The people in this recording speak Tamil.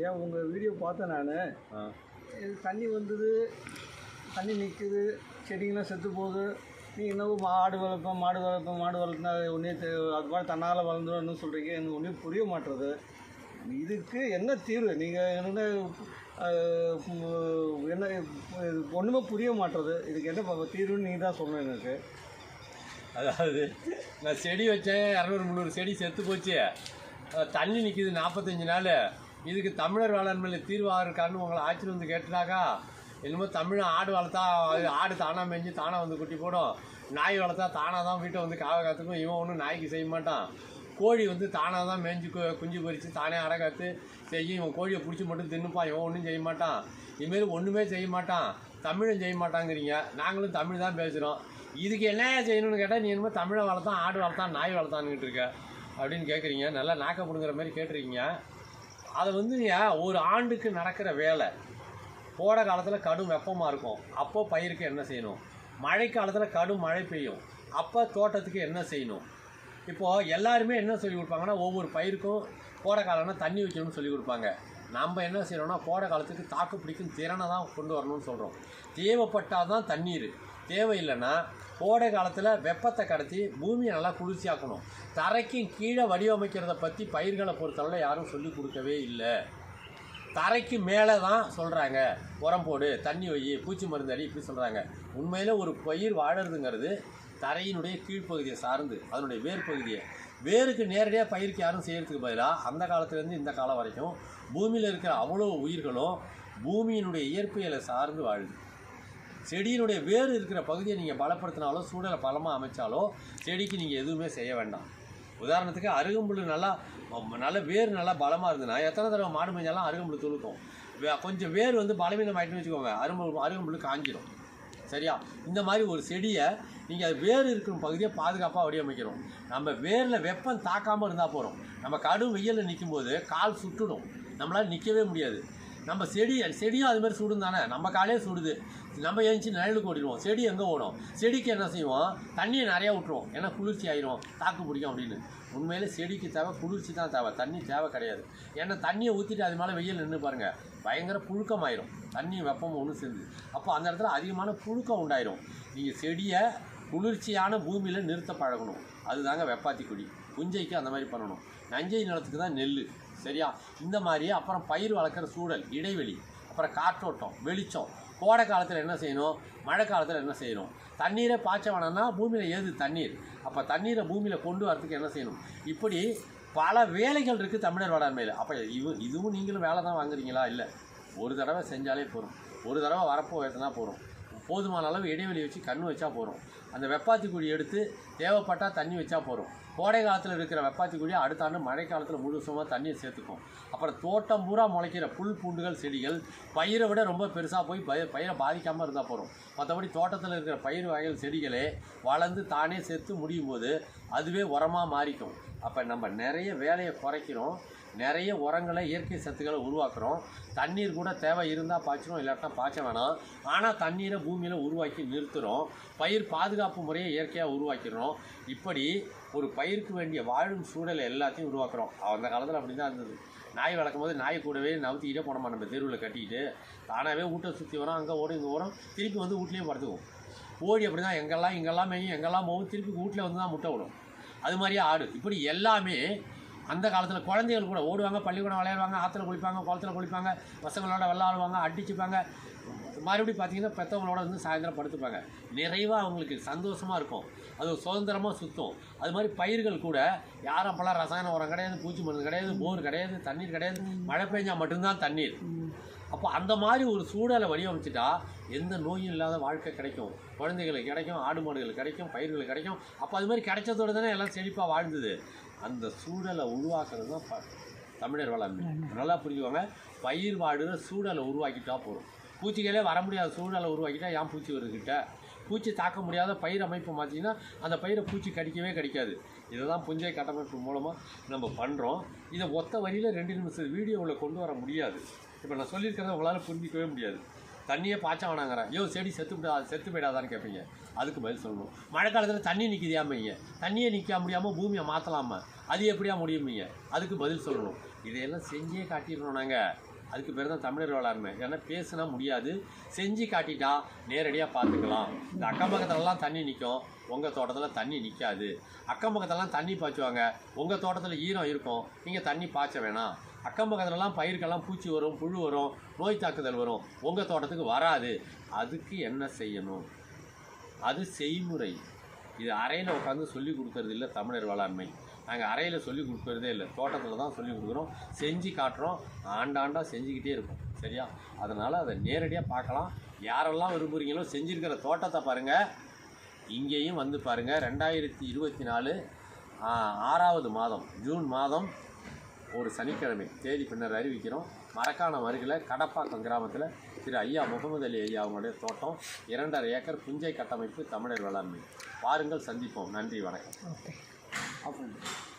ஏன் உங்கள் வீடியோ பார்த்தேன் நான்? இது தண்ணி வந்தது தண்ணி நிற்குது செடிங்கெல்லாம் செத்து போகுது. நீ இன்னும் மாடு வளர்ப்பேன் மாடு வளர்ப்பேன் மாடு வளர்த்தினா ஒன்றே அது மாதிரி தன்னால் வளர்ந்துடும் சொல்கிறீங்க எனக்கு ஒன்றும் புரிய மாட்டுறது இதுக்கு என்ன தீர்வு? நீங்கள் என்ன என்ன ஒன்றுமே புரிய மாட்டுறது இதுக்கு என்ன தீர்வுன்னு நீங்கள் தான் சொல்லணும் எனக்கு. அதாவது நான் செடி வச்சேன் இரநூறு முந்நூறு செடி செத்து போச்சு. தண்ணி நிற்கிது நாற்பத்தஞ்சு நாள். இதுக்கு தமிழர் வேளாண்மையில் தீர்வாக இருக்கான்னு உங்களை ஆட்சியில் வந்து கேட்டுனாக்கா என்னமோ தமிழ் ஆடு வளர்த்தா ஆடு தானாக மேய்ஞ்சி தானாக வந்து குட்டி போடும். நாய் வளர்த்தா தானாக தான் வீட்டை வந்து காவ காத்துக்கும். இவன் ஒன்றும் நாய்க்கு செய்ய மாட்டான். கோழி வந்து தானாக தான் மேய்ஞ்சி கு- குஞ்சு பொறித்து தானே அடகாத்து செய்யும். இவன் கோழியை பிடிச்சி மட்டும் தின்னுப்பான். இவன் ஒன்றும் செய்ய மாட்டான். இதுமாரி ஒன்றுமே செய்ய மாட்டான். தமிழும் செய்ய மாட்டாங்கிறீங்க. நாங்களும் தமிழ் தான் பேசுகிறோம் இதுக்கு என்ன செய்யணும்னு கேட்டால் நீ என்னமோ தமிழை வளர்த்தான் ஆடு வளர்த்தான் நாய் வளர்த்தான்னுட்டு இருக்க. அப்படின்னு கேட்குறீங்க நல்லா நாக்க பிடுங்குற மாதிரி கேட்டிருக்கீங்க. அதை வந்து ஒரு ஆண்டுக்கு நடக்கிற வேலை. கோடை காலத்தில் கடும் வெப்பமாக இருக்கும். அப்போ பயிருக்கு என்ன செய்யணும்? மழை காலத்தில் கடும் மழை பெய்யும். அப்போ தோட்டத்துக்கு என்ன செய்யணும்? இப்போது எல்லாருமே என்ன சொல்லி கொடுப்பாங்கன்னா ஒவ்வொரு பயிருக்கும் கோடை காலம்னா தண்ணி வைக்கணும்னு சொல்லி கொடுப்பாங்க. நம்ம என்ன செய்யணும்னா கோடை காலத்துக்கு தாக்கு பிடிக்கும் திறனை தான் கொண்டு வரணும்னு சொல்கிறோம் தேவைப்பட்டால் தான் தண்ணீர். தேவையில்லைன்னா கோடை காலத்தில் வெப்பத்தை கடத்தி பூமியை நல்லா குளிர்ச்சியாக்கணும். தரைக்கும் கீழே வடிவமைக்கிறத பற்றி பயிர்களை பொறுத்தளவில் யாரும் சொல்லி கொடுக்கவே இல்லை. தரைக்கு மேலே தான் சொல்கிறாங்க உரம் போடு தண்ணி வை பூச்சி மருந்து அடி இப்படி சொல்கிறாங்க உண்மையில் ஒரு பயிர் வாழறதுங்கிறது தரையினுடைய கீழ்ப்பகுதியை சார்ந்து அதனுடைய வேர் பகுதியை வேருக்கு நேரடியாக பயிருக்கு யாரும் செய்கிறதுக்கு பதிலாக அந்த காலத்துலேருந்து இந்த காலம் வரைக்கும் பூமியில் இருக்கிற அவ்வளோ உயிர்களும் பூமியினுடைய இயற்பியலை சார்ந்து வாழுது செடியினுடைய வேர் இருக்கிற பகுதியை நீங்கள் பலப்படுத்தினாலோ சூழலை பலமாக அமைச்சாலோ செடிக்கு நீங்கள் எதுவுமே செய்ய வேண்டாம். உதாரணத்துக்கு அருகம்புல் நல்லா நல்ல வேர் நல்லா பலமாக இருந்ததுன்னா எத்தனை தடவை மாடு மேய்ஞ்சாலும் அருகம்புல் துளுக்கும். கொஞ்சம் வேர் வந்து பலவீனம் ஆகிட்டுன்னு வச்சுக்கோங்க அரும்பு அருகம்புல் காஞ்சிடும் சரியா? இந்த மாதிரி ஒரு செடியை நீங்கள் அது வேர் இருக்கிற பகுதியை பாதுகாப்பாக வடிவமைக்கிறோம். நம்ம வேரில் வெப்பம் தாக்காமல் இருந்தால் போகிறோம் நம்ம கடும் வெயிலில் நிற்கும்போது கால் சுட்டுடும். நம்மளால் நிற்கவே முடியாது. நம்ம செடி செடியும் அது மாதிரி சுடும் தானே? நம்ம காலே சுடுது. நம்ம ஏஞ்சி நிழலுக்கு ஓடிடுவோம். செடி எங்கே ஓடும்? செடிக்கு என்ன செய்வோம்? தண்ணியை நிறையா விட்டுருவோம். ஏன்னா குளிர்ச்சி ஆயிரும். தாக்கு பிடிக்கும் அப்படின்னு. உண்மையிலே செடிக்கு தேவை குளிர்ச்சி தான் தேவை. தண்ணி தேவை கிடையாது. ஏன்னா தண்ணியை ஊற்றிட்டு அது மேலே வெயில் நின்று பாருங்கள் பயங்கர புழுக்கமாயிரும். தண்ணி வெப்பம் ஒன்று சேர்ந்து. அப்போ அந்த இடத்துல அதிகமான புழுக்கம் உண்டாயிரும். நீங்கள் செடியை குளிர்ச்சியான பூமியில் நிறுத்த பழகணும். அதுதாங்க வெப்பாத்தி கொடி. புஞ்சைக்கு அந்த மாதிரி பண்ணணும். நஞ்சை நிலத்துக்கு தான் நெல் சரியா? இந்த மாதிரி அப்புறம் பயிர் வளர்க்குற சூழல் இடைவெளி அப்புறம் காற்றோட்டம் வெளிச்சம். கோடை காலத்தில் என்ன செய்யணும்? மழை காலத்தில் என்ன செய்யணும்? தண்ணீரை பாய்ச்ச வேணாம்னா பூமியில் ஏது? தண்ணீர். அப்போ தண்ணீரை பூமியில் கொண்டு வரதுக்கு என்ன செய்யணும்? இப்படி பல வேலைகள் இருக்குது தமிழர் வேளாண்மையில் அப்போ இது இதுவும் நீங்களும் வேலை தான் வாங்குறீங்களா? இல்லை. ஒரு தடவை செஞ்சாலே போதும். ஒரு தடவை வரப்போ உயர்த்தினா போதும். போதுமான அளவு இடைவெளி வச்சு கண் வச்சா போதும் அந்த வெப்பாத்தி குழி எடுத்து தேவைப்பட்டால் தண்ணி வச்சா போதும் கோடை காலத்தில் இருக்கிற வெப்பாத்தி குழி அடுத்த ஆண்டு மழை காலத்தில் முழுசுமாக தண்ணியை சேர்த்துக்கும் அப்புறம் தோட்டம் பூரா முளைக்கிற புல் பூண்டுகள் செடிகள் பயிரை விட ரொம்ப பெருசாக போய் பயிர் பயிரை பாதிக்காமல் இருந்தால் போதும் மற்றபடி தோட்டத்தில் இருக்கிற பயிர் வகைகள் செடிகளே வளர்ந்து தானே சேர்த்து முடியும் போது அதுவே உரமாக மாறிக்கும். அப்போ நம்ம நிறைய வேலையை குறைக்கிறோம். நிறைய உரங்களை இயற்கை சத்துக்களை உருவாக்குறோம். தண்ணீர் கூட தேவை இருந்தால் பாய்ச்சணும் இல்லாட்டா பாய்ச்ச வேணாம். ஆனால் தண்ணீரை பூமியில் உருவாக்கி நிறுத்துகிறோம் பயிர் பாதுகாப்பு முறையை இயற்கையாக உருவாக்கிறோம் இப்படி ஒரு பயிருக்கு வேண்டிய வாழும் சூழலை எல்லாத்தையும் உருவாக்குறோம். அந்த காலத்தில் அப்படி தான் இருந்தது. நாய் வளர்க்கும் போது நாய் கூடவே நவுத்திக்கிட்டே போனோமா நம்ம தெருவில் கட்டிக்கிட்டு தானாகவே வீட்டை சுற்றி வரோம் அங்கே ஓடும் இங்கே ஓடும். திருப்பி வந்து வீட்லேயும் படுத்துவோம் ஓடி அப்படி தான் எங்கெல்லாம் இங்கெல்லாம் மேயும் எங்கெல்லாம் போகும் திருப்பி வீட்டில் வந்து தான் முட்டை விடும். அது மாதிரியே ஆடு. இப்படி எல்லாமே அந்த காலத்தில் குழந்தைகள் கூட ஓடுவாங்க பள்ளிக்கூடம் விளையாடுவாங்க ஆற்றுல குளிப்பாங்க குளத்துல குளிப்பாங்க பசங்களோட விளாடுவாங்க அடிச்சுப்பாங்க. மறுபடியும் பார்த்தீங்கன்னா பெற்றவங்களோட வந்து சாயந்தரம் படுத்துப்பாங்க. நிறைவாக அவங்களுக்கு சந்தோஷமாக இருக்கும். அது சுதந்திரமாக சுற்றும் அது மாதிரி பயிர்கள் கூட யாரும் அப்போல்லாம் ரசாயன உரம் கிடையாது பூச்சி மருந்து கிடையாது போர் கிடையாது தண்ணீர் கிடையாது மழை பெஞ்சால் மட்டும்தான் தண்ணீர். அப்போ அந்த மாதிரி ஒரு சூழலை வடிவமைச்சிட்டா எந்த நோயும் இல்லாத வாழ்க்கை கிடைக்கும். குழந்தைகளுக்கு கிடைக்கும் ஆடு மாடுகள் கிடைக்கும் பயிர்கள் கிடைக்கும். அப்போ அது மாதிரி கிடைச்சதோடு தானே எல்லாம் செழிப்பாக வாழ்ந்தது. அந்த சூழலை உருவாக்குறது தான் ப தமிழர் வளர்மை நல்லா புரிஞ்சுக்கோங்க. பயிர் வாடுற சூழலை உருவாக்கிட்டா போதும். பூச்சிகளே வர முடியாத சூழலை உருவாக்கிட்டா ஏன் பூச்சி வருதுக்கிட்ட பூச்சி தாக்க முடியாத பயிர் அமைப்பு மாற்றிங்கன்னா அந்த பயிரை பூச்சி கடிக்கவே கடிக்காது. இதை தான் புஞ்சை கட்டமைப்பு மூலமாக நம்ம பண்ணுறோம் இதை ஒத்த வரியில் ரெண்டு நிமிஷம் வீடியோவில் கொண்டு வர முடியாது. இப்போ நான் சொல்லியிருக்கிறத உங்களால் புரிஞ்சிக்கவே முடியாது. தண்ணியே பாய்ச்ச வேணாங்கிறேன் ஐயோ செடி செத்து விடா செத்து போயிடாதான்னு கேட்பீங்க அதுக்கு பதில் சொல்லணும். மழை காலத்தில் தண்ணி நிற்கிதியாமீங்க தண்ணியே நிற்க முடியாமல் பூமியை மாற்றலாமா அது எப்படியா முடியுமீங்க அதுக்கு பதில் சொல்லணும். இதையெல்லாம் செஞ்சே காட்டிடணும் நாங்கள் அதுக்கு பேர் தான் தமிழர் வேளாண்மை. ஏன்னா பேசுனா முடியாது. செஞ்சு காட்டிட்டா நேரடியாக பார்த்துக்கலாம் இந்த அக்கம் பக்கத்துலலாம் தண்ணி நிற்கும் உங்கள் தோட்டத்தில் தண்ணி நிற்காது அக்கம் பக்கத்துலலாம் தண்ணி பாய்ச்சுவாங்க. உங்கள் தோட்டத்தில் ஈரம் இருக்கும். நீங்கள் தண்ணி பாய்ச்ச வேணாம். அக்கம் பக்கத்துலலாம் பயிருக்கெல்லாம் பூச்சி வரும் புழு வரும் நோய் தாக்குதல் வரும். உங்கள் தோட்டத்துக்கு வராது. அதுக்கு என்ன செய்யணும்? அது செய்முறை. இது அறையில் உட்காந்து சொல்லி கொடுக்கறது இல்லை தமிழர் வேளாண்மை. நாங்கள் அறையில் சொல்லி கொடுக்கறதே இல்லை. தோட்டத்தில் தான் சொல்லி கொடுக்குறோம். செஞ்சு காட்டுறோம். ஆண்டாண்டாக செஞ்சுக்கிட்டே இருக்கும். சரியா? அதனால் அதை நேரடியாக பார்க்கலாம். யாரெல்லாம் விரும்புகிறீங்களோ செஞ்சுருக்கிற தோட்டத்தை பாருங்கள் இங்கேயும் வந்து பாருங்கள் ரெண்டாயிரத்தி இருபத்தி நாலு ஆறாவது மாதம் ஜூன் மாதம் ஒரு சனிக்கிழமை தேதி பின்னர் அறிவிக்கிறோம். மரக்காணம் அருகில் கடப்பாக்கம் கிராமத்தில் திரு ஐயா முகமது அலி ஐயா அவங்களுடைய தோட்டம் இரண்டரை ஏக்கர் புஞ்சை கட்டமைப்பு தமிழர் வேளாண்மை. பாருங்கள் சந்திப்போம். நன்றி வணக்கம். ஓகே.